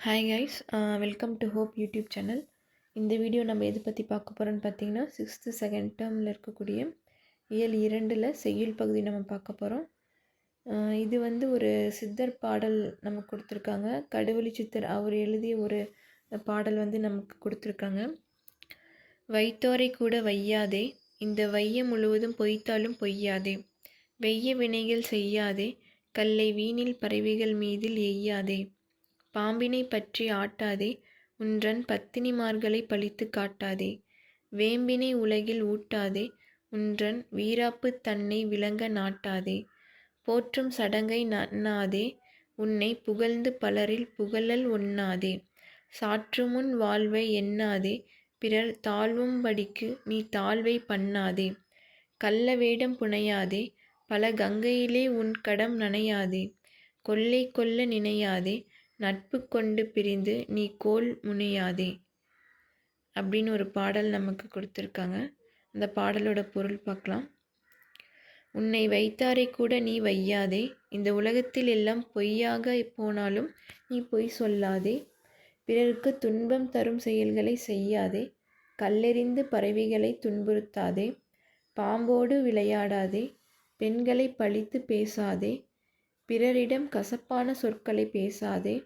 Hi guys welcome to Hope YouTube channel இந்த video நம்ம எது பற்றி பார்க்க போகிறோன்னு பார்த்தீங்கன்னா சிக்ஸ்த்து செகண்ட் டேர்மில் இருக்கக்கூடிய இயல் இரண்டில் செய்யுள் பகுதி நம்ம பார்க்க போகிறோம் இது வந்து ஒரு சித்தர் பாடல் நமக்கு கொடுத்துருக்காங்க. கடவுளி சித்தர் அவர் எழுதிய ஒரு பாடல் வந்து நமக்கு கொடுத்துருக்காங்க. வைத்தோரை கூட வையாதே இந்த வையம் முழுவதும் பொய்த்தாலும் பொய்யாதே. வெய்ய வினைகள் செய்யாதே கல்லை வீணில் பறவைகள் மீதில் எய்யாதே. பாம்பினை பற்றி ஆட்டாதே உன்றன் பத்தினிமார்களை பழித்து காட்டாதே. வேம்பினை உலகில் ஊட்டாதே உன்றன் வீராப்பு தன்னை விளங்க நாட்டாதே. போற்றும் சடங்கை நன்னாதே உன்னை புகழ்ந்து பலரில் புகழல் ஒண்ணாதே. சாற்றுமுன் வாழ்வை எண்ணாதே பிறர் தாழ்வும்படிக்கு நீ தாழ்வை பண்ணாதே. கள்ள வேடம் புனையாதே பல கங்கையிலே உன் கடம் நனையாதே. கொள்ளை கொல்ல நினையாதே நட்பு கொண்டு பிரிந்து நீ கோல் முனையாதே அப்படின்னு ஒரு பாடல் நமக்கு கொடுத்துருக்காங்க. அந்த பாடலோட பொருள் பார்க்கலாம். உன்னை வைத்தாரை கூட நீ வையாதே இந்த உலகத்தில் எல்லாம் பொய்யாக போனாலும் நீ பொய் சொல்லாதே. பிறருக்கு துன்பம் தரும் செயல்களை செய்யாதே கல்லெறிந்து பறவைகளை துன்புறுத்தாதே. பாம்போடு விளையாடாதே பெண்களை பழித்து பேசாதே. பிறரிடம் கசப்பான சொற்களை பேசாதே.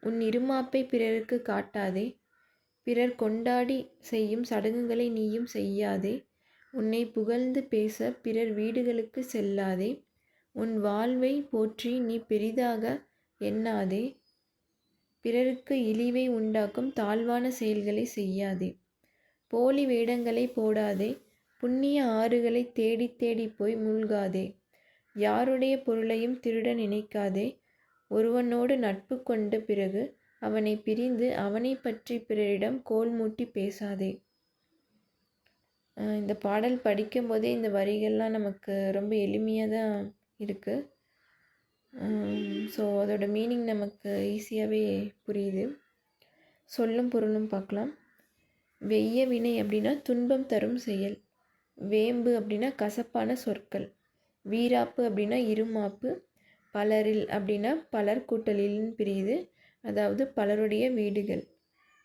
உன் இருமாப்பை பிறருக்கு காட்டாதே. பிறர் கொண்டாடி செய்யும் சடங்குகளை நீயும் செய்யாதே. உன்னை புகழ்ந்து பேச பிறர் வீடுகளுக்கு செல்லாதே. உன் வாழ்வை போற்றி நீ பெரிதாக எண்ணாதே. பிறருக்கு இழிவை உண்டாக்கும் தாழ்வான செயல்களை செய்யாதே. போலி வேடங்களை போடாதே. புண்ணிய ஆறுகளை தேடி தேடி போய் மூழ்காதே. யாருடைய பொருளையும் திருட நினைக்காதே. ஒருவனோடு நட்பு கொண்ட பிறகு அவனை பிரிந்து அவனை பற்றி பிறரிடம் கோல் மூட்டி பேசாதே. இந்த பாடல் படிக்கும் போதே இந்த வரிகள்லாம் நமக்கு ரொம்ப எளிமையாக தான் இருக்குது ஸோ அதோட மீனிங் நமக்கு ஈஸியாகவே புரியுது. சொல்லும் பொருளும் பார்க்கலாம். வெய்ய வினை அப்படின்னா துன்பம் தரும் செயல். வேம்பு அப்படின்னா கசப்பான சொற்கள். வீராப்பு அப்படின்னா இருமாப்பு. பலரில் அப்படின்னா பலர் கூட்டலில்னு பிரியுது. அதாவது பலருடைய வீடுகள்.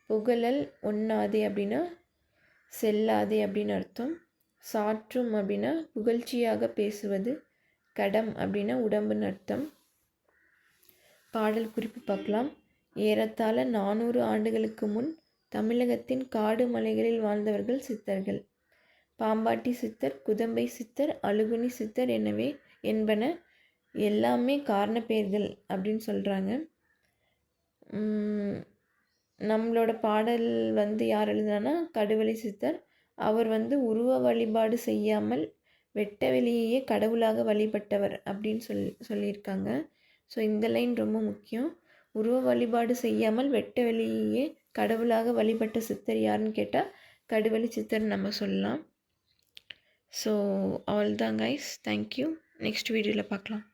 புகழல் ஒண்ணாதே அப்படின்னா செல்லாதே அப்படின்னு அர்த்தம். சாற்றும் அப்படின்னா புகழ்ச்சியாக பேசுவது. கடம் அப்படின்னா உடம்புன்னு அர்த்தம். பாடல் குறிப்பு பார்க்கலாம். ஏறத்தாழ நானூறு ஆண்டுகளுக்கு முன் தமிழகத்தின் காடு மலைகளில் வாழ்ந்தவர்கள் சித்தர்கள். பாம்பாட்டி சித்தர் குதம்பை சித்தர் அழுகுனி சித்தர் எனவே என்பன எல்லாமே காரண பெயர்கள் அப்படின்னு சொல்கிறாங்க நம்மளோட பாடல் வந்து யார் எழுதுனான்னா கடுவெளி சித்தர். அவர் வந்து உருவ வழிபாடு செய்யாமல் வெட்ட வெளியையே கடவுளாக வழிபட்டவர் அப்படின்னு சொல் சொல்லியிருக்காங்க. ஸோ இந்த லைன் ரொம்ப முக்கியம். உருவ வழிபாடு செய்யாமல் வெட்ட வெளியையே கடவுளாக வழிபட்ட சித்தர் யாருன்னு கேட்டால் கடுவெளி சித்தர் நம்ம சொல்லலாம். ஸோ அவள் தான் கைஸ் தேங்க்யூ நெக்ஸ்ட் வீடியோவில் பார்க்கலாம்.